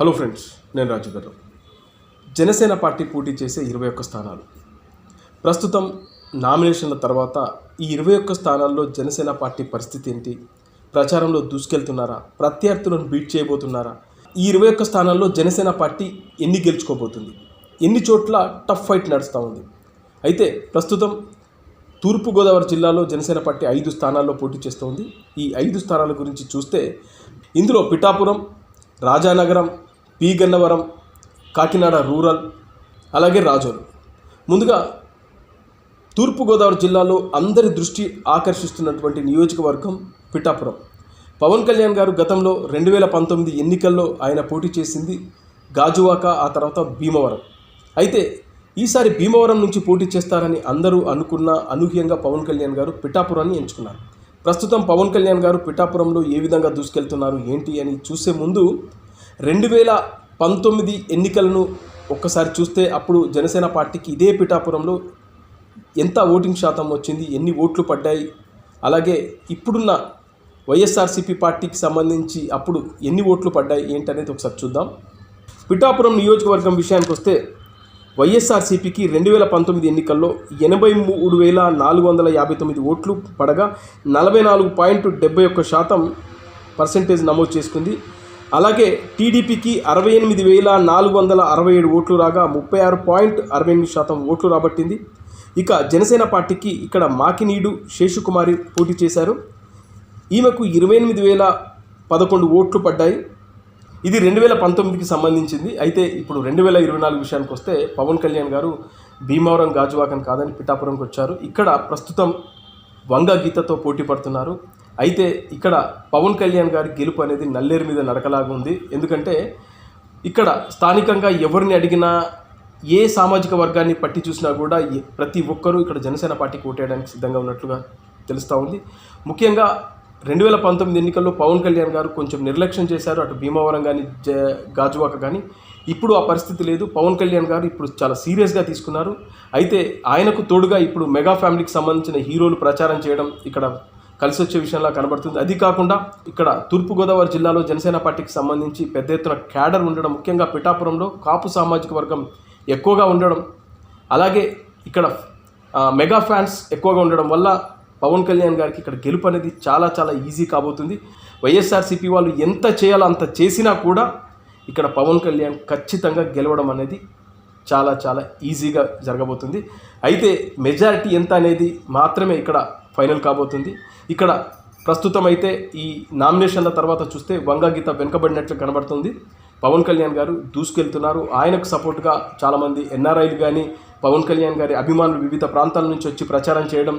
Hello friends నేను రాజు గారు Janasena party పోటీ చేసే ఇరవై ఒక్క స్థానాలు. ప్రస్తుతం నామినేషన్ల తర్వాత ఈ ఇరవై ఒక్క స్థానాల్లో జనసేన పార్టీ పరిస్థితి ఏంటి? ప్రచారంలో దూసుకెళ్తున్నారా? ప్రత్యర్థులను బీట్ చేయబోతున్నారా? ఈ ఇరవై ఒక్క స్థానాల్లో జనసేన పార్టీ ఎన్ని గెలుచుకోబోతుంది? ఎన్ని చోట్ల టఫ్ ఫైట్ నడుస్తూ ఉంది? అయితే ప్రస్తుతం తూర్పుగోదావరి జిల్లాలో జనసేన పార్టీ ఐదు స్థానాల్లో పోటీ చేస్తోంది. ఈ ఐదు స్థానాల గురించి చూస్తే ఇందులో పిఠాపురం రాజానగరం పి గన్నవరం కాకినాడ రూరల్ అలాగే రాజోలు. ముందుగా తూర్పుగోదావరి జిల్లాలో అందరి దృష్టి ఆకర్షిస్తున్నటువంటి నియోజకవర్గం పిఠాపురం. పవన్ కళ్యాణ్ గారు గతంలో రెండు వేల పంతొమ్మిది ఎన్నికల్లో ఆయన పోటీ చేసింది గాజువాక ఆ తర్వాత భీమవరం. అయితే ఈసారి భీమవరం నుంచి పోటీ చేస్తారని అందరూ అనుకున్న అనూహ్యంగా పవన్ కళ్యాణ్ గారు పిఠాపురాన్ని ఎంచుకున్నారు. ప్రస్తుతం పవన్ కళ్యాణ్ గారు పిఠాపురంలో ఏ విధంగా దూసుకెళ్తున్నారు ఏంటి అని చూసే ముందు రెండు వేల పంతొమ్మిది ఎన్నికలను ఒక్కసారి చూస్తే అప్పుడు జనసేన పార్టీకి ఇదే పిఠాపురంలో ఎంత ఓటింగ్ శాతం వచ్చింది ఎన్ని ఓట్లు పడ్డాయి అలాగే ఇప్పుడున్న వైఎస్ఆర్సీపీ పార్టీకి సంబంధించి అప్పుడు ఎన్ని ఓట్లు పడ్డాయి ఏంటనేది ఒకసారి చూద్దాం. పిఠాపురం నియోజకవర్గం విషయానికి వస్తే వైఎస్ఆర్సీపీకి రెండు వేల పంతొమ్మిది ఎన్నికల్లో ఎనభై మూడు వేల నాలుగు వందల యాభై తొమ్మిది ఓట్లు పడగా నలభై నాలుగు పాయింట్ డెబ్బై ఒక్క శాతం పర్సెంటేజ్ నమోదు చేసుకుంది. అలాగే టీడీపీకి అరవై ఎనిమిది వేల నాలుగు వందల అరవై ఏడు ఓట్లు రాగా ముప్పై ఆరు పాయింట్ అరవై ఎనిమిది శాతం ఓట్లు రాబట్టింది. ఇక జనసేన పార్టీకి ఇక్కడ మాకినీడు శేషుకుమారి పోటీ చేశారు. ఈమెకు ఇరవై ఎనిమిది వేల పదకొండు ఓట్లు పడ్డాయి. ఇది రెండు వేల పంతొమ్మిదికి సంబంధించింది. అయితే ఇప్పుడు రెండు వేల ఇరవై నాలుగు విషయానికి వస్తే పవన్ కళ్యాణ్ గారు భీమవరం గాజువాకం కాదని పిఠాపురంకి వచ్చారు. ఇక్కడ ప్రస్తుతం వంగ గీతతో పోటీ పడుతున్నారు. అయితే ఇక్కడ పవన్ కళ్యాణ్ గారి గెలుపు అనేది నల్లేరు మీద నడకలాగా ఉంది. ఎందుకంటే ఇక్కడ స్థానికంగా ఎవరిని అడిగినా ఏ సామాజిక వర్గాన్ని పట్టి చూసినా కూడా ప్రతి ఒక్కరూ ఇక్కడ జనసేన పార్టీకి ఓటేయడానికి సిద్ధంగా ఉన్నట్లుగా తెలుస్తూ ఉంది. ముఖ్యంగా రెండు వేల పంతొమ్మిది ఎన్నికల్లో పవన్ కళ్యాణ్ గారు కొంచెం నిర్లక్ష్యం చేశారు. అటు భీమవరం కానీ జ గాజువాక కానీ ఇప్పుడు ఆ పరిస్థితి లేదు. పవన్ కళ్యాణ్ గారు ఇప్పుడు చాలా సీరియస్గా తీసుకున్నారు. అయితే ఆయనకు తోడుగా ఇప్పుడు మెగా ఫ్యామిలీకి సంబంధించిన హీరోలు ప్రచారం చేయడం ఇక్కడ కలిసి వచ్చే విషయంలా కనబడుతుంది. అది కాకుండా ఇక్కడ తూర్పుగోదావరి జిల్లాలో జనసేన పార్టీకి సంబంధించి పెద్ద ఎత్తున క్యాడర్ ఉండడం ముఖ్యంగా పిఠాపురంలో కాపు సామాజిక వర్గం ఎక్కువగా ఉండడం అలాగే ఇక్కడ మెగా ఫ్యాన్స్ ఎక్కువగా ఉండడం వల్ల పవన్ కళ్యాణ్ గారికి ఇక్కడ గెలుపు అనేది చాలా చాలా ఈజీ కాబోతుంది. వైఎస్ఆర్సీపీ వాళ్ళు ఎంత చేయాలో అంత చేసినా కూడా ఇక్కడ పవన్ కళ్యాణ్ ఖచ్చితంగా గెలవడం అనేది చాలా చాలా ఈజీగా జరగబోతుంది. అయితే మెజారిటీ ఎంత అనేది మాత్రమే ఇక్కడ ఫైనల్ కాబోతుంది. ఇక్కడ ప్రస్తుతం అయితే ఈ నామినేషన్ల తర్వాత చూస్తే వంగ గీత వెనుకబడినట్లు కనబడుతుంది. పవన్ కళ్యాణ్ గారు దూసుకెళ్తున్నారు. ఆయనకు సపోర్ట్గా చాలామంది ఎన్ఆర్ఐలు కానీ పవన్ కళ్యాణ్ గారి అభిమానులు వివిధ ప్రాంతాల నుంచి వచ్చి ప్రచారం చేయడం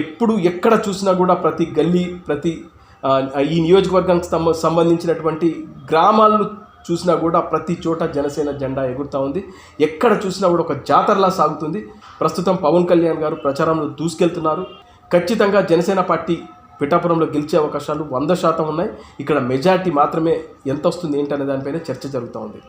ఎప్పుడు ఎక్కడ చూసినా కూడా ప్రతి గల్లీ ప్రతి ఈ నియోజకవర్గానికి సంబంధించినటువంటి గ్రామాలను చూసినా కూడా ప్రతి చోట జనసేన జెండా ఎగురుతూ ఉంది. ఎక్కడ చూసినా కూడా ఒక జాతరలా సాగుతుంది. ప్రస్తుతం పవన్ కళ్యాణ్ గారు ప్రచారంలో దూసుకెళ్తున్నారు. ఖచ్చితంగా జనసేన పార్టీ పిఠాపురంలో గెలిచే అవకాశాలు వంద శాతం ఉన్నాయి. ఇక్కడ మెజార్టీ మాత్రమే ఎంత వస్తుంది ఏంటనే దానిపైన చర్చ జరుగుతూ ఉంది.